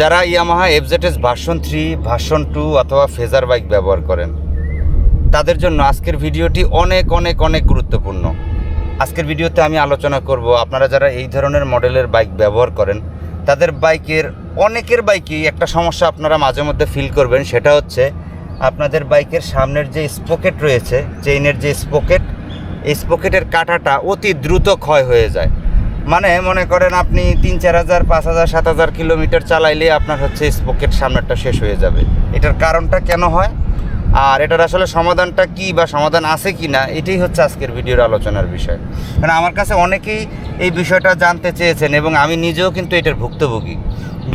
যারা Yamaha FZS version three version two অথবা Fazer bike ব্যবহার করেন, তাদের জন্য আজকের ভিডিওটি অনেক অনেক অনেক গুরুত্বপূর্ণ। আজকের ভিডিওতে আমি আলোচনা করব আপনারা যারা এই ধরনের মডেলের বাইক ব্যবহার করেন, তাদের বাইকের অনেকের বাইকেই একটা সমস্যা আপনারা মাঝে মধ্যে ফিল করবেন, সেটা হচ্ছে আপনাদের বাইকের সামনের যে স্পকেট রয়েছে চেইনের যে স্পকেট এই স্পকেটের কাঁটাটা অতি দ্রুত ক্ষয় হয়ে যায়। মানে মনে করেন আপনি তিন, চার হাজার, পাঁচ হাজার, সাত হাজার কিলোমিটার চালাইলে আপনার হচ্ছে স্পকেট সামনেরটা শেষ হয়ে যাবে। এটার কারণটা কেন হয়? আর এটার আসলে সমাধানটা কি বা সমাধান আছে কি না, এটাই হচ্ছে আজকের ভিডিওর আলোচনার বিষয়। কারণ আমার কাছে অনেকেই এই বিষয়টা জানতে চেয়েছেন এবং আমি নিজেও কিন্তু এটার ভুক্তভোগী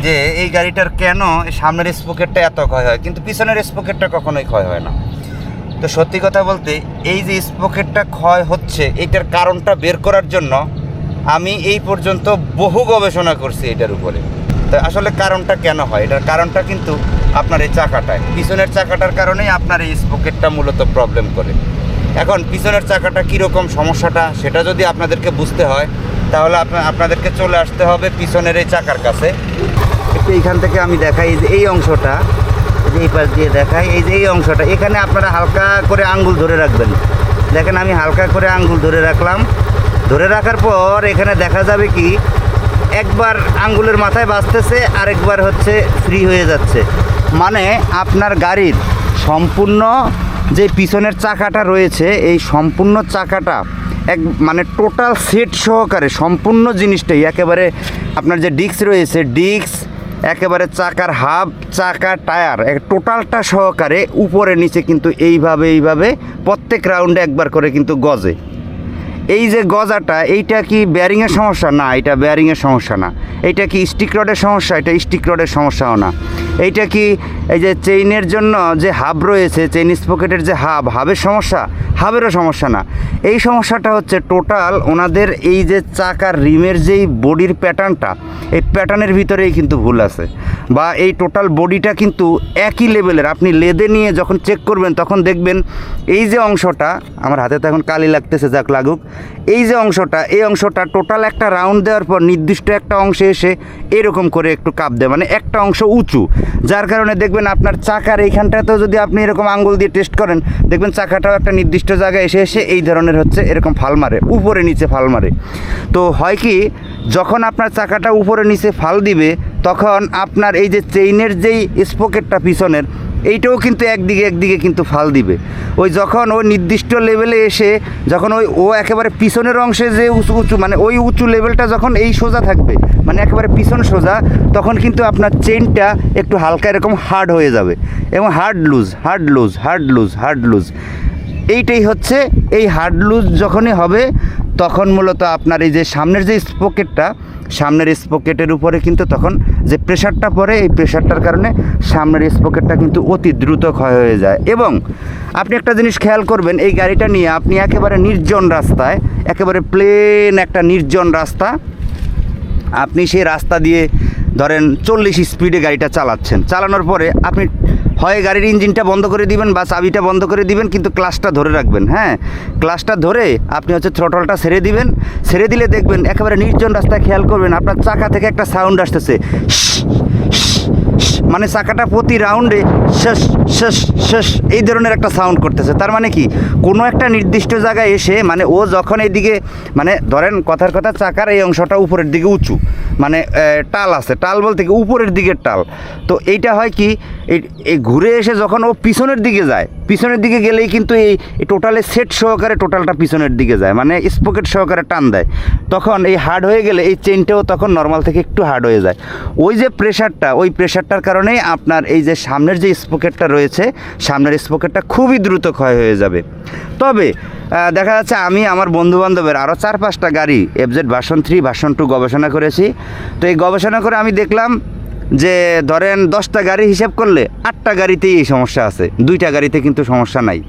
যে এই গাড়িটার কেন সামনের স্পোকেটটা এত ক্ষয় হয়, কিন্তু পিছনের স্পোকেটটা কখনোই ক্ষয় হয় না। তো সত্যি কথা বলতে, এই যে স্পোকেটটা ক্ষয় হচ্ছে, এটার কারণটা বের করার জন্য আমি এই পর্যন্ত বহু গবেষণা করছি এটার উপরে। তো আসলে কারণটা কেন হয়? এটার কারণটা কিন্তু আপনার এই চাকাটায়। পিছনের চাকাটার কারণেই আপনার এই স্পকেটটা মূলত প্রবলেম করে। এখন পিছনের চাকাটা কীরকম সমস্যাটা, সেটা যদি আপনাদেরকে বুঝতে হয়, তাহলে আপনা- আপনাদেরকে চলে আসতে হবে পিছনের এই চাকার কাছে। একটু এইখান থেকে আমি দেখাই এই যে এই অংশটা এই পাশ দিয়ে দেখাই। এই যে এই অংশটা, এখানে আপনারা হালকা করে আঙ্গুল ধরে রাখবেন। দেখেন আমি হালকা করে আঙ্গুল ধরে রাখলাম। ধরে রাখার পর এখানে দেখা যাবে কি, একবার আঙ্গুলের মাথায় বাঁচতেছে আরেকবার হচ্ছে ফ্রি হয়ে যাচ্ছে। মানে আপনার গাড়ির সম্পূর্ণ যে পিছনের চাকাটা রয়েছে, এই সম্পূর্ণ চাকাটা এক মানে টোটাল সেট সহকারে সম্পূর্ণ জিনিসটাই একেবারে আপনার যে ডিস্ক রয়েছে, ডিস্ক, একেবারে চাকার হাব চাকা টায়ার, এক টোটালটা সহকারে উপরে, নিচে কিন্তু এইভাবে এইভাবে প্রত্যেক রাউন্ডে একবার করে কিন্তু গজে। এই যে গজাটা, এইটা কি ব্যারিংয়ের সমস্যা? না, এটা ব্যারিংয়ের সমস্যা না। এটা কি স্টিক রডের সমস্যা? এটা স্টিক রডের সমস্যাও না। এইটা কি এই যে চেইনের জন্য যে হাব রয়েছে চেইন স্পকেটের যে হাব হাবের সমস্যা? হাবেরও সমস্যা না। এই সমস্যাটা হচ্ছে টোটাল ওনাদের এই যে চাকার রিমের যেই বডির প্যাটার্নটা, এই প্যাটার্নের ভিতরেই কিন্তু ভুল আছে। বা এই টোটাল বডিটা কিন্তু একই লেভেলের আপনি লেদে নিয়ে যখন চেক করবেন, তখন দেখবেন এই যে অংশটা, আমার হাতে তো এখন কালি লাগতেছে, যাক লাগুক, এই যে অংশটা, এই অংশটা টোটাল একটা রাউন্ড দেওয়ার পর নির্দিষ্ট একটা অংশে এসে এরকম করে একটু কাপ দেয়। মানে একটা অংশ উঁচু। যার কারণে দেখবেন আপনার চাকার এইখানটাতেও যদি আপনি এরকম আঙ্গুল দিয়ে টেস্ট করেন, দেখবেন চাকাটাও একটা নির্দিষ্ট জায়গায় এসে এসে এই ধরনের হচ্ছে এরকম ফাল মারে, উপরে নিচে ফাল মারে। তো হয় কি, যখন আপনার চাকাটা উপরে নিচে ফাল দিবে, তখন আপনার এই যে চেইনের যেই স্পকেটটা পিছনের, এইটাও কিন্তু একদিকে একদিকে কিন্তু ফাল দিবে। ওই যখন ওই নির্দিষ্ট লেভেলে এসে, যখন ওই, ও একেবারে পিছনের অংশে যে উঁচু উঁচু মানে ওই উঁচু লেভেলটা যখন এই সোজা থাকবে মানে একেবারে পিছন সোজা, তখন কিন্তু আপনার চেনটা একটু হালকা এরকম হার্ড হয়ে যাবে। এবং hard loose hard loose hard loose hard loose এইটাই হচ্ছে এই হার্ড লুজ যখনই হবে, তখন মূলত আপনার এই যে সামনের যে স্পকেটটা সামনের স্পকেটের উপরে কিন্তু তখন যে প্রেশারটা পড়ে, এই প্রেশারটার কারণে সামনের স্পকেটটা কিন্তু অতি দ্রুত ক্ষয় হয়ে যায়। এবং আপনি একটা জিনিস খেয়াল করবেন, এই গাড়িটা নিয়ে আপনি একেবারে নির্জন রাস্তায়, একেবারে প্লেন একটা নির্জন রাস্তা, আপনি সেই রাস্তা দিয়ে ধরেন চল্লিশ স্পিডে গাড়িটা চালাচ্ছেন। চালানোর পরে আপনি হয় গাড়ির ইঞ্জিনটা বন্ধ করে দিবেন বা চাবিটা বন্ধ করে দিবেন, কিন্তু ক্লাসটা ধরে রাখবেন হ্যাঁ? ক্লাসটা ধরে আপনি হচ্ছে থ্রটলটা ছেড়ে দিবেন, ছেড়ে দিলে দেখবেন একেবারে নির্জন রাস্তায় খেয়াল করবেন, আপনার চাকা থেকে একটা সাউন্ড আসতেছে। মানে চাকাটা প্রতি রাউন্ডে শেষ শেষ শেষ এই ধরনের একটা সাউন্ড করতেছে। তার মানে কি? কোনো একটা নির্দিষ্ট জায়গায় এসে মানে ও যখন এইদিকে মানে ধরেন কথার কথা চাকার এই অংশটা উপরের দিকে উঁচু মানে টাল আছে। টাল বলতে কি? উপরের দিকের টাল। তো এইটা হয় কি? এই ঘুরে এসে যখন ও পিছনের দিকে যায়, পিছনের দিকে গেলেই কিন্তু এই টোটালে সেট সহকারে টোটালটা পিছনের দিকে যায় মানে স্পকেট সহকারে টান দেয়। তখন এই হার্ড হয়ে গেলে এই চেনটাও তখন নর্মাল থেকে একটু হার্ড হয়ে যায়। ওই যে প্রেশারটা ওই প্রেশারটার কারণেই আপনার এই যে সামনের যে স্পকেটটা রয়েছে, সামনের স্পকেটটা খুবই দ্রুত ক্ষয় হয়ে যাবে। তবে দেখা যাচ্ছে আমি আমার বন্ধুবান্ধবের আরও চার পাঁচটা গাড়ি এফজেড ভাষণ থ্রি ভাষণ টু গবেষণা করেছি। তো এই গবেষণা করে আমি দেখলাম যে ধরেন দশটা গাড়ি হিসেব করলে আটটা গাড়িতেই এই সমস্যা আছে। দুইটা গাড়িতে কিন্তু সমস্যা নাই।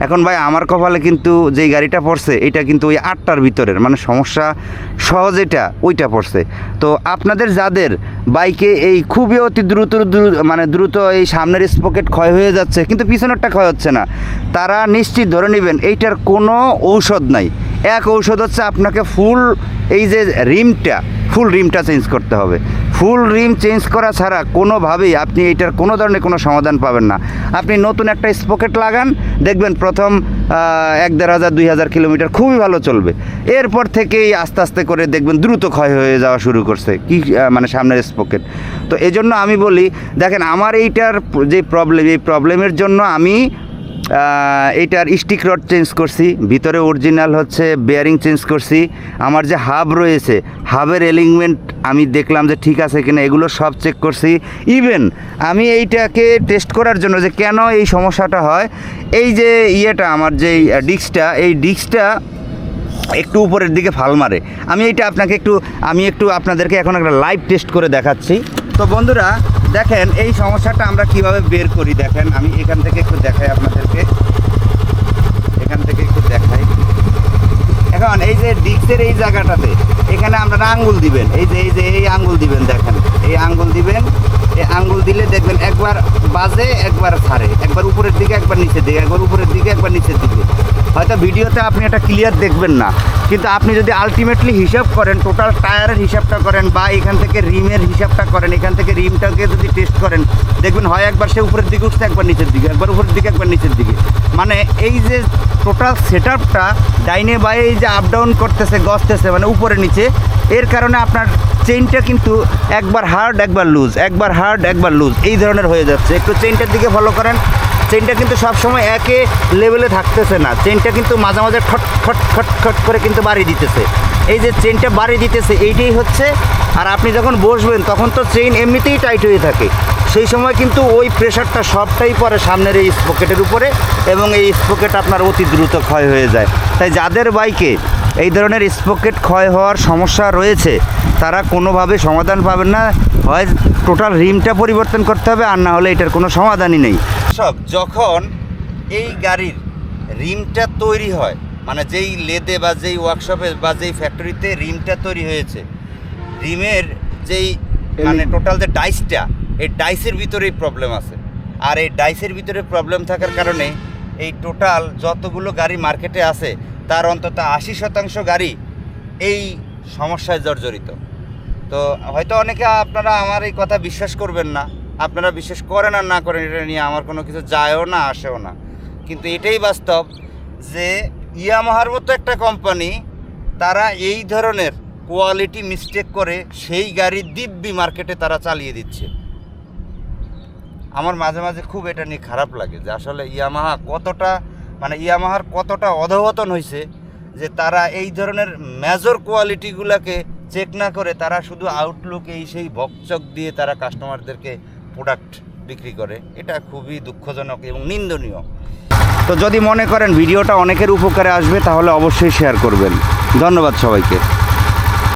এখন ভাই, আমার কপালে কিন্তু যেই গাড়িটা পড়ছে, এটা কিন্তু ওই আটটার ভিতরের মানে সমস্যা সহজ এটা, ওইটা পড়ছে। তো আপনাদের যাদের বাইকে এই খুবই অতি দ্রুত দ্রু- মানে দ্রুত এই সামনের স্পকেট ক্ষয় হয়ে যাচ্ছে, কিন্তু পিছনেরটা ক্ষয় হচ্ছে না, তারা নিশ্চিত ধরে নেবেন, এইটার কোনো ঔষধ নাই। এক ঔষধ হচ্ছে আপনাকে ফুল এই যে রিমটা ফুল রিমটা চেঞ্জ করতে হবে। ফুল রিম চেঞ্জ করা ছাড়া কোনোভাবেই আপনি এইটার কোনো ধরনের কোনো সমাধান পাবেন না। আপনি নতুন একটা স্পকেট লাগান, দেখবেন প্রথম এক দেড় হাজার, দুই হাজার কিলোমিটার খুবই ভালো চলবে। এরপর থেকেই আস্তে আস্তে করে দেখবেন দ্রুত ক্ষয় হয়ে যাওয়া শুরু করছে, কি মানে সামনের স্পকেট। তো এই জন্য আমি বলি, দেখেন আমার এইটার যে প্রবলেম এই প্রবলেমের জন্য আমি আহ, এইটার স্টিক রড চেঞ্জ করছি ভিতরে অরিজিনাল হচ্ছে বেয়ারিং চেঞ্জ করছি। আমার যে হাব রয়েছে হাবের এলিংমেন্ট আমি দেখলাম যে ঠিক আছে কিনা এগুলো সব চেক করছি। ইভেন আমি এইটাকে টেস্ট করার জন্য যে কেন এই সমস্যাটা হয় এই যে ইয়েটা আমার যে ডিস্কটা এই ডিস্কটা একটু উপরের দিকে ফাল মারে। আমি এইটা আপনাকে একটু আমি একটু আপনাদেরকে এখন একটা লাইভ টেস্ট করে দেখাচ্ছি। তো বন্ধুরা দেখেন, এই সমস্যাটা আমরা কীভাবে বের করি দেখেন, আমি এখান থেকে একটু দেখাই আপনাদেরকে। এখান থেকে একটু দেখাই। এখন এই যে ডিক্সের এই জায়গাটাতে, এখানে আপনারা আঙ্গুল দিবেন, এই যে এই যে, এই আঙ্গুল দিবেন দেখেন, এই আঙ্গুল দিবেন আঙ্গুল দিলে দেখবেন একবার বাজে, একবার ছাড়ে। একবার উপরের দিকে, একবার নিচের দিকে, একবার উপরের দিকে, একবার নিচের দিকে। হয়তো ভিডিওতে আপনি এটা ক্লিয়ার দেখবেন না। কিন্তু আপনি যদি আলটিমেটলি হিসাব করেন টোটাল টায়ারের হিসাবটা করেন বা এখান থেকে রিমের হিসাবটা করেন, এখান থেকে রিমটাকে যদি টেস্ট করেন, দেখবেন হয় একবার সে উপরের দিকে উঠছে, একবার নিচের দিকে, একবার উপরের দিকে, একবার নিচের দিকে। মানে এই যে টোটাল সেট আপটা ডাইনে বাই এই যে আপ ডাউন করতেছে, গসতেছে মানে উপরে, নিচে, এর কারণে আপনার চেইনটা কিন্তু একবার হার্ড একবার লুজ একবার হার্ড একবার লুজ এই ধরনের হয়ে যাচ্ছে। একটু চেইনটার দিকে ফলো করেন। চেইনটা কিন্তু সবসময় একে লেভেলে থাকতেছে না। চেইনটা কিন্তু মাঝে মাঝে খট খট খট খট করে কিন্তু বাড়ি দিতেছে। এই যে চেইনটা বাড়ি দিতেছে, এইটাই হচ্ছে। আর আপনি যখন বসবেন, তখন তো চেইন এমনিতেই টাইট হয়ে থাকে। সেই সময় কিন্তু ওই প্রেশারটা সবটাই পড়ে সামনের এই স্পকেটের উপরে এবং এই স্পকেট আপনার অতি দ্রুত ক্ষয় হয়ে যায়। তাই যাদের বাইকে এই ধরনের স্পকেট ক্ষয় হওয়ার সমস্যা রয়েছে তারা কোনোভাবে সমাধান পাবেন না। হয় টোটাল রিমটা পরিবর্তন করতে হবে আর না হলে এটার কোনো সমাধানই নেই। সব যখন এই গাড়ির রিমটা তৈরি হয় মানে যেই লেদে বা যেই ওয়ার্কশপে বা যেই ফ্যাক্টরিতে রিমটা তৈরি হয়েছে রিমের যেই মানে টোটাল যে ডাইসটা এই ডাইসের ভিতরেই প্রবলেম আছে। আর এই ডাইসের ভিতরে প্রবলেম থাকার কারণে এই টোটাল যতগুলো গাড়ি মার্কেটে আছে তার অন্তত আশি শতাংশ গাড়ি এই সমস্যায় জর্জরিত। তো হয়তো অনেকে আপনারা আমার এই কথা বিশ্বাস করবেন না। আপনারা বিশ্বাস করেন আর না করেন, এটা নিয়ে আমার কোনো কিছু যায়ও না, আসেও না। কিন্তু এটাই বাস্তব যে ইয়ামাহার মতো একটা কোম্পানি, তারা এই ধরনের কোয়ালিটি মিস্টেক করে সেই গাড়ি দিব্যি মার্কেটে তারা চালিয়ে দিচ্ছে। আমার মাঝে মাঝে খুব এটা নিয়ে খারাপ লাগে যে আসলে ইয়ামাহা কতটা মানে ইয়ামাহার কতটা অধবতন হয়েছে যে তারা এই ধরনের মেজর কোয়ালিটিগুলোকে চেক না করে তারা শুধু আউটলুক এই সেই বকচক দিয়ে তারা কাস্টমারদেরকে প্রোডাক্ট বিক্রি করে। এটা খুবই দুঃখজনক এবং নিন্দনীয়। তো যদি মনে করেন ভিডিওটা অনেকের উপকারে আসবে, তাহলে অবশ্যই শেয়ার করবেন। ধন্যবাদ সবাইকে।